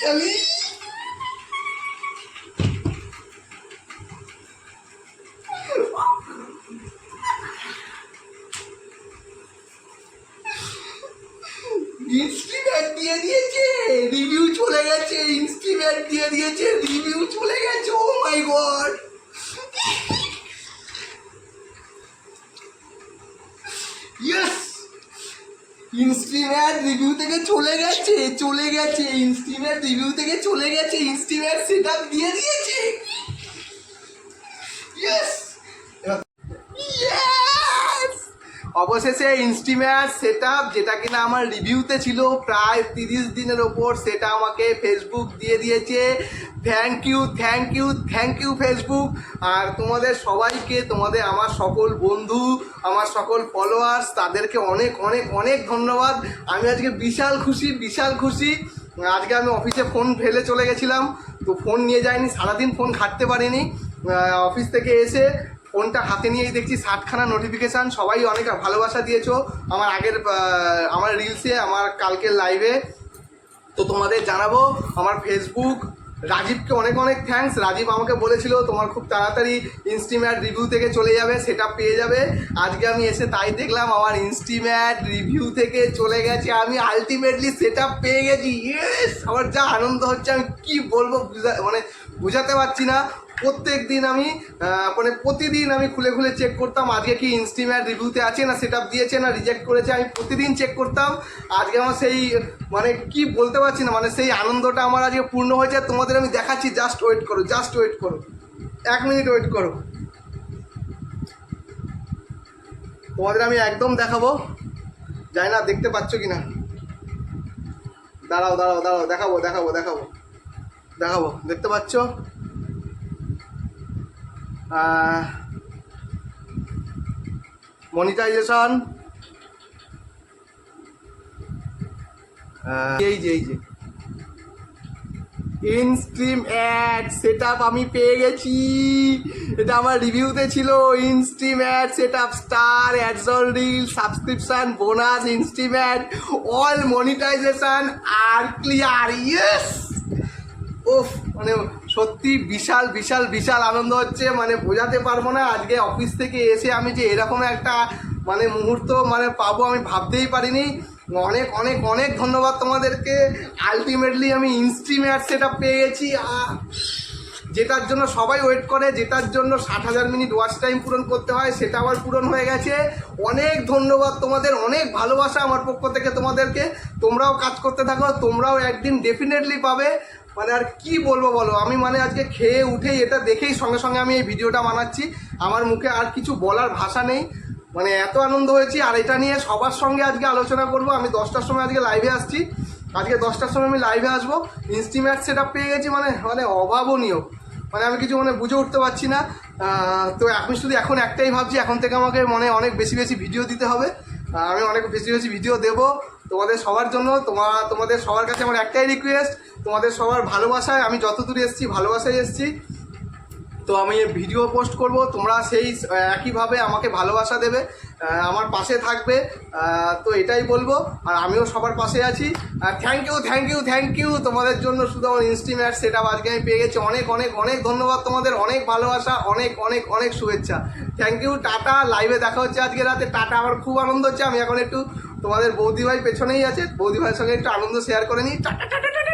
আমি ইনস্টিমেট দিয়ে দিয়েছে রিভিউ চলে গেছে ইনস্টিমেট দিয়ে দিয়েছে রিভিউ চলে গেছে ও my god yes estimate review থেকে চলে গেছে চলে গেছে। ইনস্টিমেট রিভিউ থেকে চলে গেছে ইনস্টিমেট সেটআপ দিয়ে দিয়েছে। অবশেষে ইনস্টিমেট সেটআপ যেটা কিনা আমার রিভিউতে ছিল, প্রায় তিরিশ দিনের ওপর, সেটা আমাকে ফেসবুক দিয়ে দিয়েছে। Thank you thank you thank you Facebook আর তোমাদের সবাইকে, তোমাদের আমার সকল বন্ধু, আমার সকল ফলোয়ার্স তাদেরকে অনেক অনেক অনেক ধন্যবাদ। আমি আজকে বিশাল খুশি বিশাল খুশি। আজকে আমি অফিসে ফোন ফেলে চলে গেছিলাম। তো ফোন নিয়ে যাইনি, সারাদিন ফোন ঘাটতে পারিনি। অফিস থেকে এসে ফোনটা হাতে নিয়েই দেখছি ষাটখানা নোটিফিকেশান সবাই অনেক ভালোবাসা দিয়েছ আমার আগের আমার রিলসে আমার কালকের লাইভে তো তোমাদের জানাব, আমার ফেসবুক রাজীবকে অনেক অনেক থ্যাংকস রাজীব আমাকে বলেছিল, তোমার খুব তাড়াতাড়ি ইনস্টিম্যাট রিভিউ থেকে চলে যাবে সেটা পেয়ে যাবে। আজকে আমি এসে তাই দেখলাম, আমার ইনস্টিম্যাট রিভিউ থেকে চলে গেছে। আমি আলটিমেটলি সেটা পেয়ে গেছি। ইয়েস আমার যা আনন্দ হচ্ছে, আমি কি বলব মানে বুঝাতে পারছি না। প্রত্যেক দিন আমি মানে প্রতিদিন আমি খুলে খুলে চেক করতাম। আজকে কি ইনস্টিম্যাট রিভিউতে আছে না সেট দিয়েছে না রিজেক্ট করেছে, আমি প্রতিদিন চেক করতাম। আজকে আমার সেই মানে কি বলতে পারছি না মানে সেই আনন্দটা আমার আজকে পূর্ণ হয়েছে। তোমাদের আমি দেখাচ্ছি জাস্ট ওয়েট করো জাস্ট ওয়েট করো। এক মিনিট ওয়েট করো। তোমাদের আমি একদম দেখাবো। জানি না, দেখতে পাচ্ছ কি না দাঁড়াও দাঁড়াও দাঁড়াও, দেখাবো দেখাবো দেখাবো। দেখাবো, দেখতে পাচ্ছ? মনিটাইজেশন এই যে এই যে। ইনস্ট্রিম অ্যাড সেট আমি পেয়ে গেছি। এটা আমার রিভিউতে ছিল। Instream ad set up star অ্যাডসল reel subscription bonus instream ad all monetization আর ক্লিয়ার ইয়েস ওফ মানে সত্যি বিশাল বিশাল বিশাল আনন্দ হচ্ছে মানে বোঝাতে পারব না। আজকে অফিস থেকে এসে আমি যে এরকম একটা মানে মুহূর্ত মানে পাবো আমি ভাবতেই পারিনি। অনেক অনেক অনেক ধন্যবাদ তোমাদেরকে। আলটিমেটলি আমি ইনস্ট্রিমেট সেটা পেয়ে গেছি। যেটার জন্য সবাই ওয়েট করে, যেটার জন্য ষাট হাজার মিনিট ওয়াচ টাইম পূরণ করতে হয়, সেটা আবার পূরণ হয়ে গেছে। অনেক ধন্যবাদ তোমাদের, অনেক ভালোবাসা আমার পক্ষ থেকে তোমাদেরকে। তোমরাও কাজ করতে থাকো, তোমরাও একদিন ডেফিনেটলি পাবে। মানে আর কি বলব বলো? আমি মানে আজকে খেয়ে উঠেই এটা দেখেই সঙ্গে সঙ্গে আমি এই ভিডিওটা বানাচ্ছি। আমার মুখে আর কিছু বলার ভাষা নেই। মানে এত আনন্দ হয়েছি, আর এটা নিয়ে সবার সঙ্গে আজকে আলোচনা করব। আমি দশটার সময় আজকে লাইভে আসছি। আজকে দশটার সময় আমি লাইভে আসব। ইনস্টিম্যাট সেট পেয়ে গেছি মানে মানে অভাবনীয়। মানে আমি কিছু মানে বুঝে উঠতে পারছি না। তো আমি শুধু এখন একটাই ভাবছি, এখন থেকে আমাকে মানে অনেক বেশি বেশি ভিডিও দিতে হবে। আমি অনেক বেশি বেশি ভিডিও দেবো। তোমাদের সবার জন্য তোমার তোমাদের সবার কাছে আমার একটাই রিকোয়েস্ট তোমাদের সবার ভালোবাসায় আমি যত দূরে এসেছি, ভালোবাসায় এসেছি। তো আমি ভিডিও পোস্ট করব, তোমরা সেই একইভাবে আমাকে ভালোবাসা দেবে আমার পাশে থাকবে তো এটাই বলব, আর আমিও সবার পাশে আছি। Thank you thank you thank you তোমাদের জন্য শুধু আমার ইনস্টিমেট সেটা আজকে আমি পেয়ে গেছি। অনেক অনেক অনেক ধন্যবাদ তোমাদের, অনেক ভালোবাসা, অনেক অনেক অনেক শুভেচ্ছা। থ্যাংক ইউ টাটা লাইভে দেখা হচ্ছে আজকে রাতে। টাটা, আমার খুব আনন্দ হচ্ছে। আমি এখন একটু তোমাদের বৌদি ভাই পেছনেই আছে বৌদি ভাইয়ের সঙ্গে একটু আনন্দ শেয়ার করে নিই। Ta-ta ta-ta.